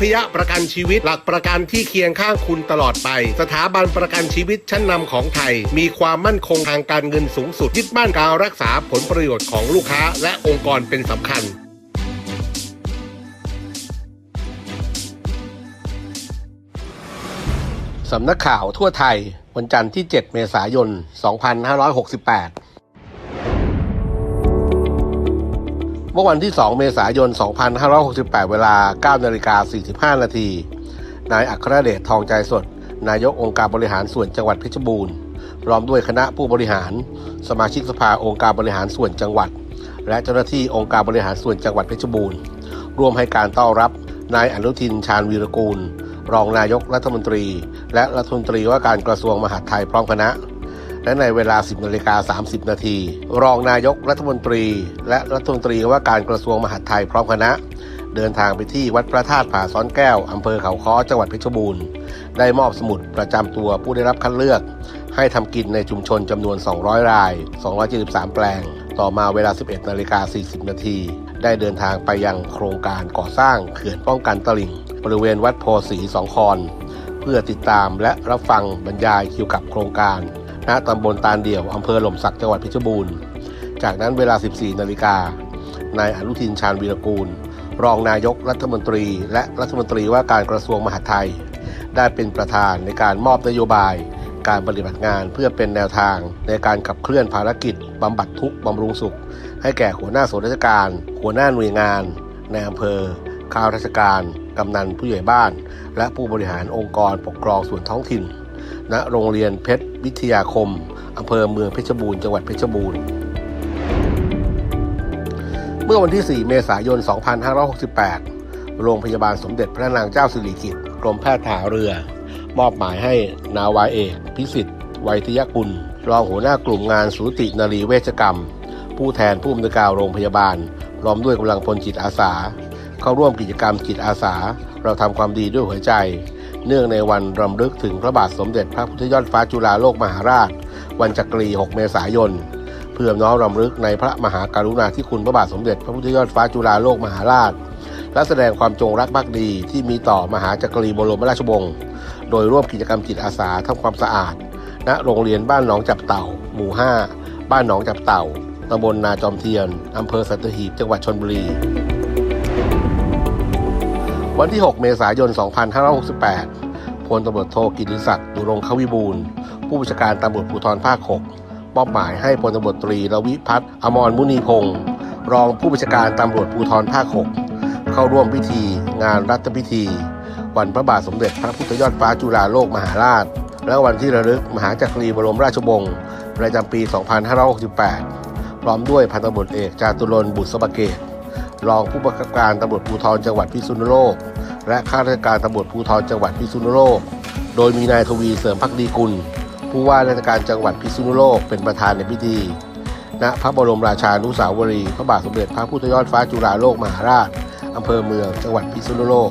พยประกันชีวิต หลักประกันที่เคียงข้างคุณตลอดไป สถาบันประกันชีวิตชั้นนำของไทย มีความมั่นคงทางการเงินสูงสุดยึดมั่นการรักษาผลประโยชน์ของลูกค้า และองค์กรเป็นสำคัญสำนักข่าวทั่วไทย วันจันทร์ที่ 7 เมษายน 2568 เมื่อวันที่ 2 เมษายน 2568 เวลา 9 นาฬิกา 45 นาที นายอัครเดชทองใจสด นายกองค์การบริหารส่วนจังหวัดเพชรบูรณ์ พร้อมด้วยคณะผู้บริหาร สมาชิกสภาองค์การบริหารส่วนจังหวัด และเจ้าหน้าที่องค์การบริหารส่วนจังหวัดเพชรบูรณ์ ร่วมให้การต้อนรับ นายอนุทินชาญวีรกูล รองนายกรัฐมนตรี และรัฐมนตรีว่าการกระทรวงมหาดไทยพร้อมคณะ และในเวลา 10นาฬิกา30 นาที รองนายกรัฐมนตรี และรัฐมนตรีว่าการกระทรวงมหาดไทยพร้อมคณะ เดินทางไปที่วัดพระธาตุผาซ้อนแก้ว อำเภอเขาค้อจังหวัดเพชรบูรณ์ ได้มอบสมุดประจำตัวผู้ได้รับคัดเลือก ให้ทำกินในชุมชนจำนวน 200 ราย 273 แปลง ต่อมาเวลา 11นาฬิกา40 นาที ได้เดินทางไปยังโครงการก่อสร้างเขื่อนป้องกันตลิ่ง บริเวณวัดโพสีสองคอนเพื่อติดตามและรับฟังบรรยายเกี่ยวกับโครงการ ณตำบลตาลเดี่ยว อำเภอหล่มสักจังหวัดเพชรบูรณ์ จากนั้นเวลา 14 นาฬิกา นายอนุทินชาญวีรกูล รองนายกรัฐมนตรี และรัฐมนตรีว่าการกระทรวงมหาดไทย ได้เป็นประธานในการมอบนโยบาย การปฏิบัติงานเพื่อเป็นแนวทางในการขับเคลื่อนภารกิจบำบัดทุกข์บำรุงสุข ให้แก่หัวหน้าส่วนราชการ หัวหน้าหน่วยงานในอำเภอข้าราชการ กำนันผู้ใหญ่บ้าน และผู้บริหารองค์กรปกครองส่วนท้องถิ่น ณ โรงเรียนเพชร วิทยาคมอำเภอเมืองเพชรบูรณ์จังหวัดเพชรบูรณ์ เมื่อวันที่ 4 เมษายน 2568 โรงพยาบาลสมเด็จพระนางเจ้าสิริกิติ์กรมแพทย์ทหารเรือ มอบหมายให้นาวาเอกพิสิทธิ์ไวยทยกุล รองหัวหน้ากลุ่มงานสูตินารีเวชกรรม ผู้แทนผู้อำนวยการโรงพยาบาลพร้อมด้วยกำลังพลจิตอาสา เข้าร่วมกิจกรรมจิตอาสา เราทำความดีด้วยหัวใจ เนื่องในวันรำลึกถึงพระบาทสมเด็จพระพุทธยอดฟ้าจุฬาโลกมหาราช วันจักรี 6 เมษายน เพื่อน้อมรำลึกในพระมหากรุณาธิคุณพระบาทสมเด็จพระพุทธยอดฟ้าจุฬาโลกมหาราช และแสดงความจงรักภักดีที่มีต่อมหาจักรีบรมราชวงศ์โดยร่วมกิจกรรมจิตอาสาทำความสะอาด ณโรงเรียนบ้านหนองจับเต่า หมู่ 5 บ้านหนองจับเต่าตำบลนาจอมเทียนอำเภอสัตหีบจังหวัดชนบุรี วันที่ 6 เมษายน 2568 พลตำรวจโทกิติศักดิ์ดุรงควิบูลผู้บัญชาการตำรวจภูธรภาค 6มอบหมายให้พลตำรวจตรีรวิพัฒน์อมรมุนีพงศ์รองผู้บัญชาการตำรวจภูธรภาค 6 เข้าร่วมพิธีงานรัฐพิธี วันพระบาทสมเด็จพระพุทธยอดฟ้าจุฬาโลกมหาราช และวันที่ระลึกมหาจักรีบรมราชวงศ์ประจำปี 2568 พร้อมด้วยพันตำรวจเอกจาตุรนต์บุษบเกต รองผู้บังคับการตำรวจภูธรจังหวัดพิษณุโลก และข้าราชการตำรวจภูธรจังหวัดพิษณุโลก โดยมีนายทวีเสริมพักดีกุล ผู้ว่าราชการจังหวัดพิษณุโลกเป็นประธานในพิธีณพระบรมราชานุสาวรีย์พระบาทสมเด็จพระพุทธยอดฟ้าจุฬาโลกมหาราชอำเภอเมืองจังหวัดพิษณุโลก